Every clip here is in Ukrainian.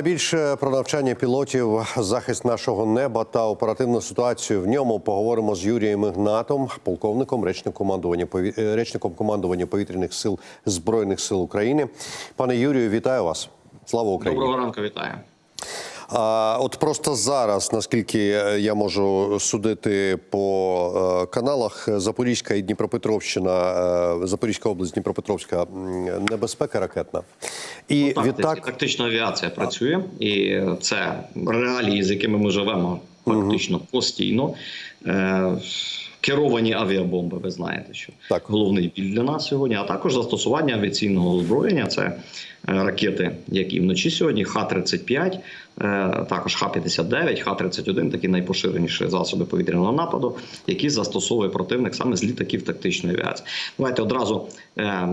Більше про навчання пілотів, захист нашого неба та оперативну ситуацію в ньому поговоримо з Юрієм Ігнатом, полковником, речником командування е, речником командування повітряних сил збройних сил України. Пане Юрію, вітаю вас! Слава Україні! Доброго ранку, вітаю. А от просто зараз, наскільки е, я можу судити по е, каналах, Запорізька і Дніпропетровщина, Запорізька область, Дніпропетровська небезпека ракетна. І Так, відтак тактична авіація працює, і це реалії, з якими ми живемо фактично постійно. Е, Керовані авіабомби, ви знаєте, що Так. головний біль для нас сьогодні, а також застосування авіаційного озброєння. Це е, ракети, які вночі сьогодні, Х-35, е, також Х-59, Х-31, такі найпоширеніші засоби повітряного нападу, які застосовує противник саме з літаків тактичної авіації. Давайте одразу е,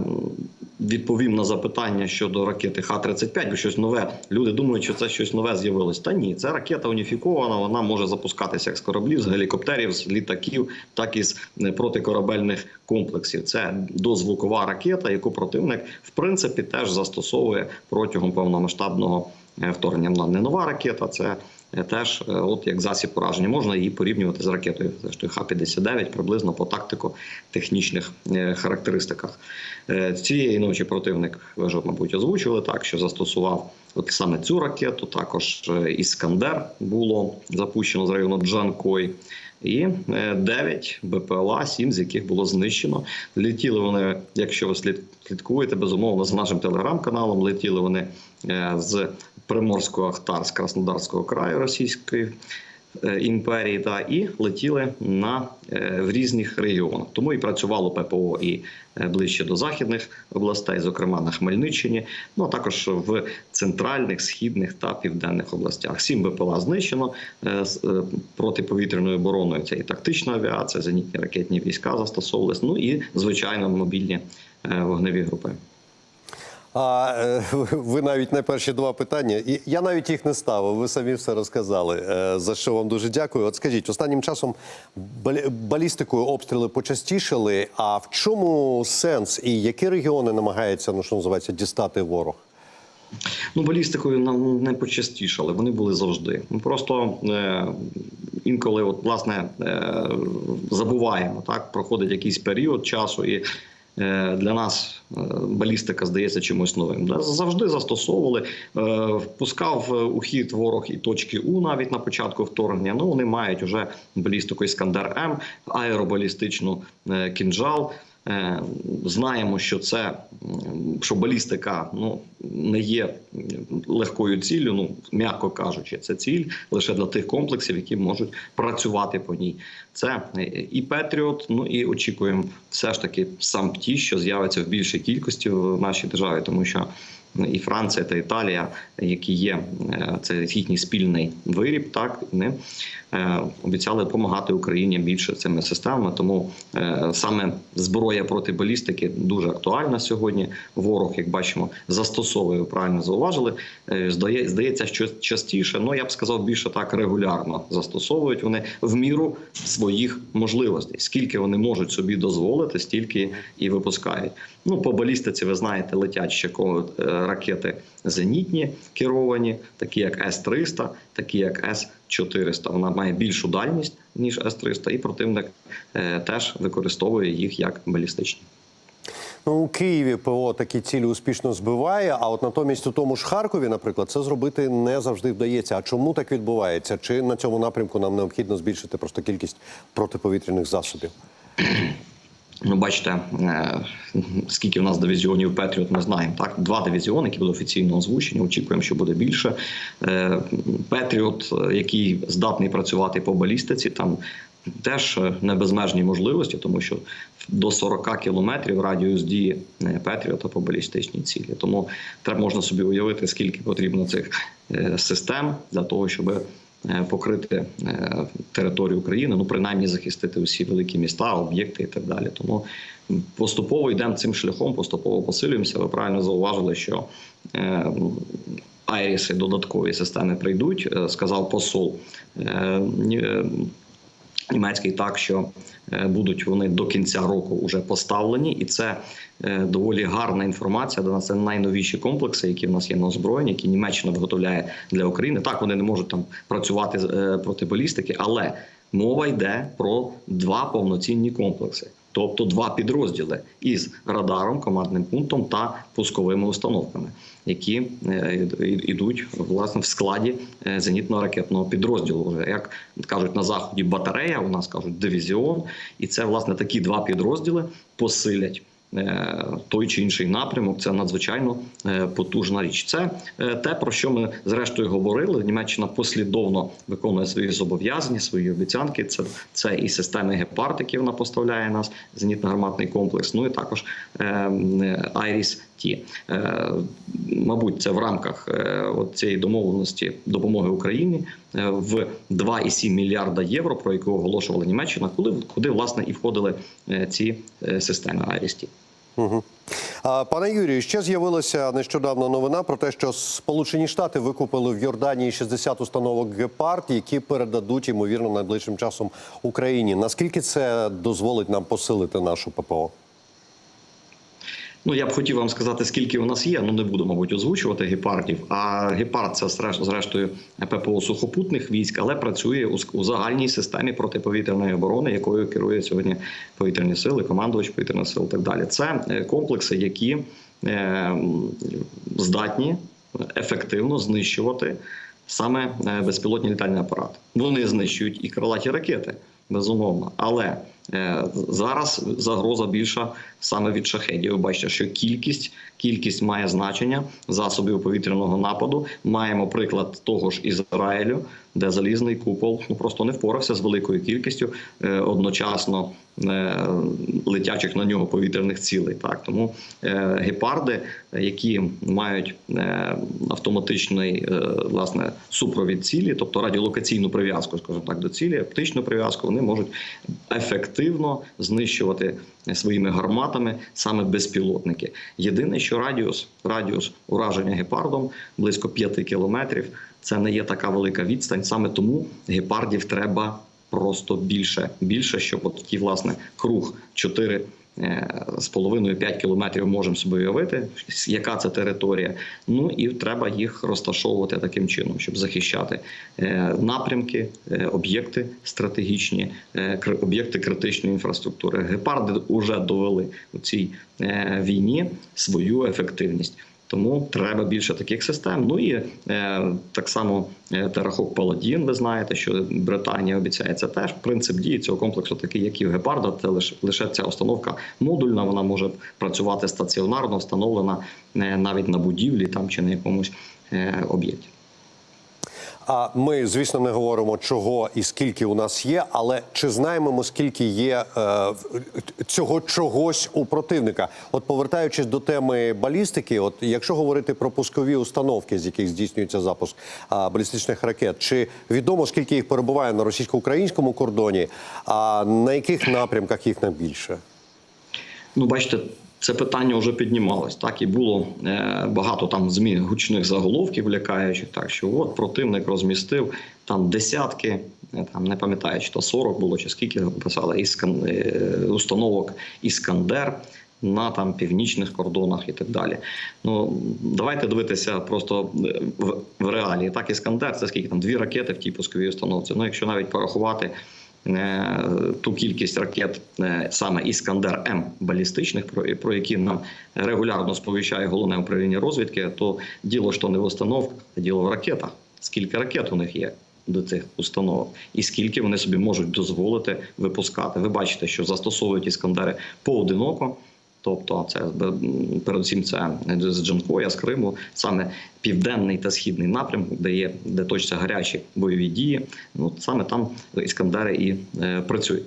відповім на запитання щодо ракети Х-35, бо щось нове. Люди думають, що це щось нове з'явилось. Та ні, це ракета уніфікована. Вона може запускатися як з кораблів, з гелікоптерів, з літаків, так і з е, протикорабельних комплексів. Це дозвукова ракета, яку противник в принципі теж застосовує протягом повномасштабного е, вторгнення. Вона не нова ракета, це е, теж е, от як засіб пораження. Можна її порівнювати з ракетою зрештою Х-59 приблизно по тактико-технічних характеристиках. Цієї ночі противник ви вже, мабуть, озвучили так, що застосував от саме цю ракету. Також Іскандер було запущено з району Джанкой. І 9 БПЛА, 7 з яких було знищено. Летіли вони, якщо ви слід- слідкуєте, безумовно, з нашим телеграм-каналом. Летіли вони з Приморського Ахтарськ Краснодарського краю Російської е, імперії, та і летіли на е, в різних регіонах. Тому і працювало ППО і е, ближче до західних областей, зокрема на Хмельниччині, ну а також в центральних, східних та південних областях. Сім БПЛА знищено з протиповітряною обороною. Це і тактична авіація, зенітні ракетні війська застосовувались. Ну і звичайно мобільні вогневі групи. А е, ви навіть не перші два питання. Я навіть їх не ставив. Ви самі все розказали. е, За що вам дуже дякую. От скажіть, останнім часом балістикою обстріли почастішали. А в чому сенс і які регіони намагається, ну що називається, дістати ворог? Ну, балістикою нам не почастішали, вони були завжди. Ми просто е, інколи, от, власне, е, забуваємо, так, проходить якийсь період часу, і для нас е, балістика здається чимось новим. Да, Завжди застосовували, е, впускав у хід ворог і точки У навіть на початку вторгнення. Ну, вони мають вже балістику Іскандер М, аеробалістичну е, кінжал. Е, Знаємо, що це що балістика ну не є легкою ціллю, ну м'яко кажучи, це ціль лише для тих комплексів, які можуть працювати по ній. Це е, і Петріот. Ну і очікуємо все ж таки сам ПТІ, що з'явиться в більшій кількості в нашій державі, тому що і Франція та Італія, які є е, це їхній спільний виріб, так вони е, обіцяли допомагати Україні більше цими системами. Тому е, саме зброя проти балістики дуже актуальна сьогодні. Ворог, як бачимо, застосовує правильно зауважили. Здає, здається, що частіше, ну я б сказав, більше так регулярно застосовують вони в міру своїх можливостей. Скільки вони можуть собі дозволити, стільки і випускають. Ну по балістиці, ви знаєте, летять ще ко- е, ракети зенітні керовані, такі як С-300, такі як С-400. Вона має більшу дальність ніж С-300, і противник е, теж використовує їх як балістичні. Ну, у Києві ПО такі цілі успішно збиває, а от натомість у тому ж Харкові, наприклад, це зробити не завжди вдається. А чому так відбувається? Чи на цьому напрямку нам необхідно збільшити просто кількість протиповітряних засобів? Ну, бачите, е, скільки в нас дивізіонів Петріот, ми знаємо. Так, два дивізіони, які були офіційно озвучені. Очікуємо, що буде більше. Е, Петріот, е, який здатний працювати по балістиці, там теж не безмежні можливості, тому що до 40 кілометрів радіус дії Петріота по балістичній цілі. Тому треба можна собі уявити, скільки потрібно цих систем для того, щоб покрити е, територію України, ну принаймні захистити усі великі міста, об'єкти і так далі. Тому поступово йдемо цим шляхом, поступово посилюємося. Ви правильно зауважили, що е, айріси додаткові системи прийдуть, е, сказав посол. Ні- Німецький так, що е, будуть вони до кінця року вже поставлені, і це е, доволі гарна інформація. До нас це найновіші комплекси, які в нас є на озброєнні, які Німеччина виготовляє для України. Так вони не можуть там працювати е, проти балістики, але мова йде про два повноцінні комплекси. Тобто два підрозділи із радаром, командним пунктом та пусковими установками, які е, йдуть власне в складі е, зенітно-ракетного підрозділу. Вже як кажуть на заході, батарея, у нас кажуть дивізіон, і це власне такі два підрозділи посилять. Е, Той чи інший напрямок це надзвичайно е, потужна річ. Це е, те, про що ми зрештою говорили. Німеччина послідовно виконує свої зобов'язання, свої обіцянки. Це, це і системи гепард, які вона поставляє нас, зенітно-гарматний комплекс. Ну і також Айріс Ті. Мабуть, це в рамках цієї домовленості допомоги Україні в 2,7 мільярда євро, про яку оголошувала Німеччина, куди, куди власне і входили е, ці е, системи Айріс Ті. Угу. Пане Юрію, ще з'явилася нещодавно новина про те, що Сполучені Штати викупили в Йорданії 60 установок гепард, які передадуть ймовірно найближчим часом Україні. Наскільки це дозволить нам посилити нашу ППО? Ну, я б хотів вам сказати, скільки у нас є. Ну не буду, мабуть, озвучувати гепардів. А гепард це зрештою ППО сухопутних військ, але працює у, загальній системі протиповітряної оборони, якою керує сьогодні повітряні сили, командувач повітряних сил. і Так далі. Це е, комплекси, які е, здатні ефективно знищувати саме е, безпілотні літальні апарати. Вони знищують і крилаті ракети, безумовно. Але е, зараз загроза більша саме від шахедів. Ви бачите, що кількість, кількість має значення засобів повітряного нападу. Маємо приклад того ж Ізраїлю, де залізний купол ну просто не впорався з великою кількістю е, одночасно е, летячих на нього повітряних цілей. Так тому гепарди, які мають е, автоматичний е, власне супровід цілі, тобто радіолокаційну прив'язку, скажімо так, до цілі, оптичну прив'язку, вони можуть ефективно знищувати своїми гарматами саме безпілотники. Єдине, що радіус, радіус ураження гепардом близько 5 кілометрів. Це не є така велика відстань. Саме тому гепардів треба просто більше. Більше, щоб от такий власне круг 4 е, з половиною 5 кілометрів можемо собі уявити, яка це територія. Ну і треба їх розташовувати таким чином, щоб захищати е, напрямки, е, об'єкти стратегічні, е, об'єкти критичної інфраструктури. Гепарди вже довели у цій війні свою ефективність. Тому треба більше таких систем. Ну і е, так само Терахок Паладін. Ви знаєте, що Британія обіцяє це теж. Принцип дії цього комплексу такий, як і в Гепарда. Це лише лише ця установка модульна. Вона може працювати стаціонарно, встановлена е, навіть на будівлі там чи на якомусь е, об'єкті. А ми, звісно, не говоримо, чого і скільки у нас є, але чи знаємо ми, скільки є е, цього чогось у противника? От повертаючись до теми балістики, от якщо говорити про пускові установки, з яких здійснюється запуск а, балістичних ракет, чи відомо скільки їх перебуває на російсько-українському кордоні, а на яких напрямках їх найбільше? Ну, бачите, це питання вже піднімалось. Так і було е, багато там змі гучних заголовків, лякаючих. Так що от противник розмістив там десятки, там не пам'ятаю, чи то 40 було, чи скільки писали іскан е, установок Іскандер. На там північних кордонах і так далі. Ну давайте дивитися просто в, в реалії. Так, іскандер це скільки там дві ракети в тій пусковій установці. Ну, якщо навіть порахувати ту кількість ракет, е, саме Іскандер М балістичних, про, які нам регулярно сповіщає головне управління розвідки, то діло то не в установках, а діло в ракетах. Скільки ракет у них є? До цих установок, і скільки вони собі можуть дозволити випускати. Ви бачите, що застосовують іскандери поодиноко. Тобто, це передусім це з Джанкоя, з Криму, саме південний та східний напрямок, де є де точаться гарячі бойові дії. Ну саме там іскандери і е, працюють.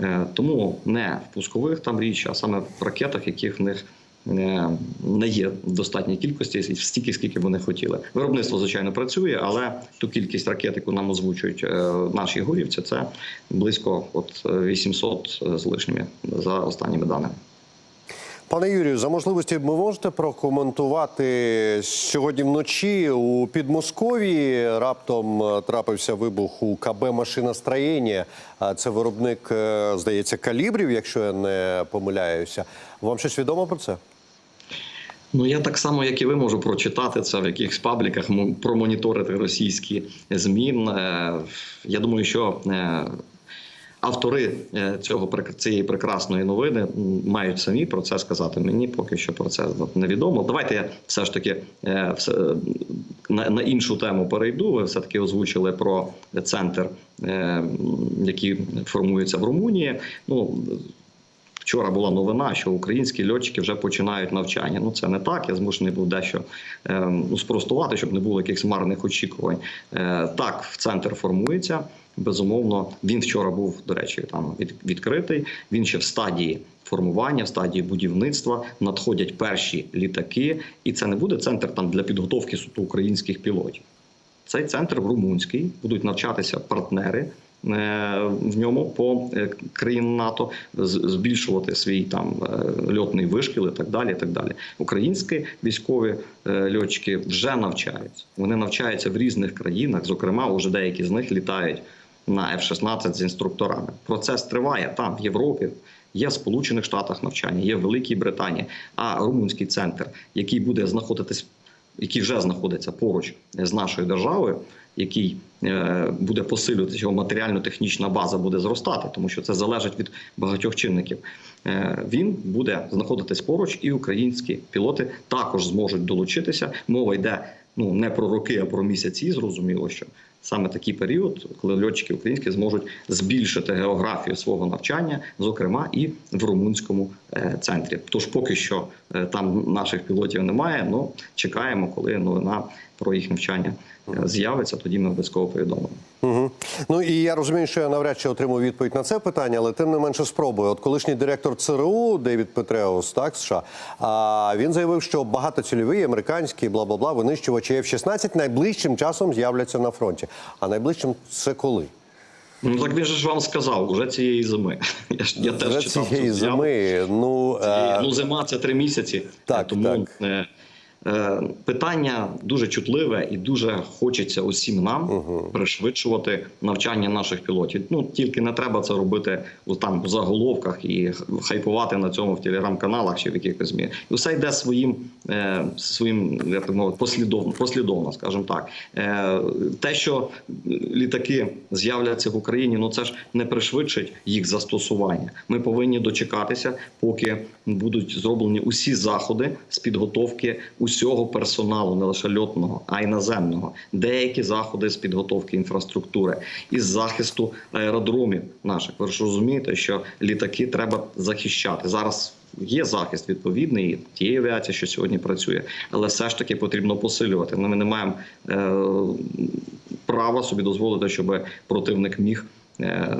Е, тому не в пускових там річ, а саме в ракетах, яких в них е, не є в достатній кількості стільки, скільки вони хотіли. Виробництво звичайно працює, але ту кількість ракет, яку нам озвучують е, наші горівці, це близько от 800 з лишніми за останніми даними. Пане Юрію, за можливості ви можете прокоментувати сьогодні вночі у Підмосков'ї раптом е, трапився вибух у КБ «Машиностроєння». А Це виробник, е, здається, калібрів, якщо я не помиляюся. Вам щось відомо про це? Ну я так само, як і ви, можу прочитати це в якихось пабліках, промоніторити російські змін. Е, Я думаю, що е, автори е, цього цієї прекрасної новини мають самі про це сказати. Мені поки що про це невідомо. Давайте я все ж таки е, е, на, іншу тему перейду. Ви все таки озвучили про центр, який формується в Румунії. Ну Вчора була новина, що українські льотчики вже починають навчання. Ну це не так. Я змушений був дещо е, ну, спростувати, щоб не було якихось марних очікувань. Е, так, в центр формується. Безумовно, він вчора був, до речі, там від, відкритий. Він ще в стадії формування, в стадії будівництва. Надходять перші літаки, і це не буде центр там для підготовки суто українських пілотів. Цей центр в румунський будуть навчатися партнери. е, В ньому по е, країнам НАТО збільшувати свій там е, льотний вишкіл і так далі. І так далі. Українські військові льотчики вже навчаються. Вони навчаються в різних країнах. Зокрема, уже деякі з них літають на F-16 з інструкторами. Процес триває там, в Європі. Є в Сполучених Штатах навчання, є в Великій Британії. А румунський центр, який буде знаходитись який вже знаходиться поруч з нашою державою, який е, буде посилюватися, його матеріально-технічна база буде зростати, тому що це залежить від багатьох чинників. Е, він буде знаходитись поруч, і українські пілоти також зможуть долучитися. Мова йде ну не про роки, а про місяці. Зрозуміло, що саме такий період, коли льотчики українські зможуть збільшити географію свого навчання, зокрема і в румунському е, центрі. Тож поки що е, там наших пілотів немає. Ну чекаємо, коли новина про їх навчання е, з'явиться. Тоді ми обов'язково повідомимо. Угу. Ну і я розумію, що я навряд чи отримую відповідь на це питання, але тим не менше спробую. От колишній директор ЦРУ Девід Петреус, так США, а він заявив, що багатоцільові американські бла бла бла винищувачі F-16 найближчим часом з'являться на фронті. А найближчим це коли? Ну так він же ж вам сказав уже цієї зими. Я ж я теж Вже читав цієї зими. Ну, Цієї- е, Ну, зима це три місяці. Так, Е, тому так. Е, питання дуже чутливе і дуже хочеться усім нам пришвидшувати навчання наших пілотів. Ну тільки не треба це робити у там в заголовках і хайпувати на цьому в телеграм-каналах чи в якихось змі. І все йде своїм е, своїм як так мовити, послідовно, послідовно, скажімо так. Е, те, що літаки з'являться в Україні, ну це ж не пришвидшить їх застосування. Ми повинні дочекатися, поки будуть зроблені усі заходи з підготовки усього персоналу, не лише льотного, а й наземного. Деякі заходи з підготовки інфраструктури із захисту аеродромів наших. Ви ж розумієте, що літаки треба захищати зараз. Є захист відповідний тієї авіації, що сьогодні працює, але все ж таки потрібно посилювати. Ну, Ми не маємо е, права собі дозволити, щоб противник міг е,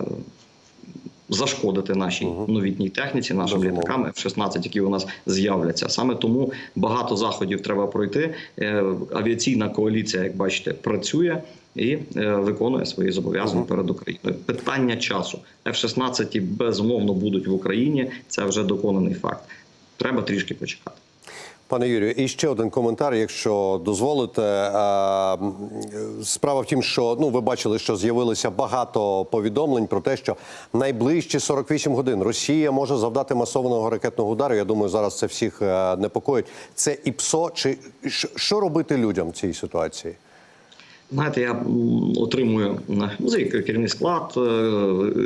зашкодити нашій новітній техніці, нашим Безумовно. літакам F-16, які у нас з'являться. Саме тому багато заходів треба пройти. Е, Авіаційна коаліція, як бачите, працює. І е, виконує свої зобов'язання перед Україною. Питання часу F-16 безумовно будуть в Україні. Це вже доконаний факт. Треба трішки почекати. Пане Юрію, і ще один коментар, якщо дозволите. Е, Справа в тім, що ну ви бачили, що з'явилося багато повідомлень про те, що найближчі 48 годин Росія може завдати масованого ракетного удару. Я думаю, зараз це всіх е, непокоїть. Це і ПСО, чи що- робити людям в цій ситуації? Знаєте, я отримую м, ну, керівний склад е,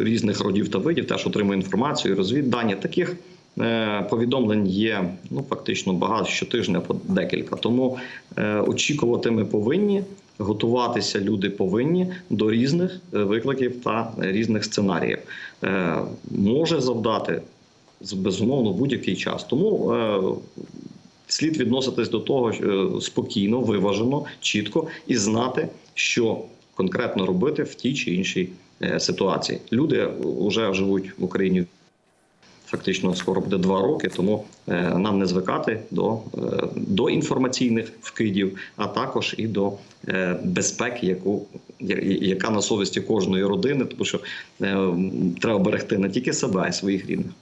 різних родів та видів, теж отримую інформацію, розвіддані. Таких е, повідомлень є ну фактично багато щотижня по декілька. Тому е, очікувати ми повинні. Готуватися люди повинні до різних е, викликів та різних сценаріїв. Е, Може завдати безумовно будь-який час. Тому е, слід відноситись до того е, спокійно, виважено, чітко і знати, що конкретно робити в тій чи іншій е, ситуації. Люди вже живуть в Україні. Фактично скоро буде два роки, тому е, нам не звикати до, е, до інформаційних вкидів, а також і до е, безпеки, яку яка на совісті кожної родини, тому що треба берегти не тільки себе, а й своїх рідних.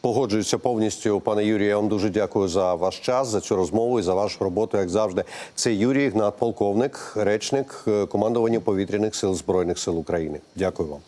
Погоджуюся повністю, пане Юрію. Я вам дуже дякую за ваш час, за цю розмову і за вашу роботу, як завжди. Це Юрій Гнат, полковник, речник командування повітряних сил збройних сил України. Дякую вам.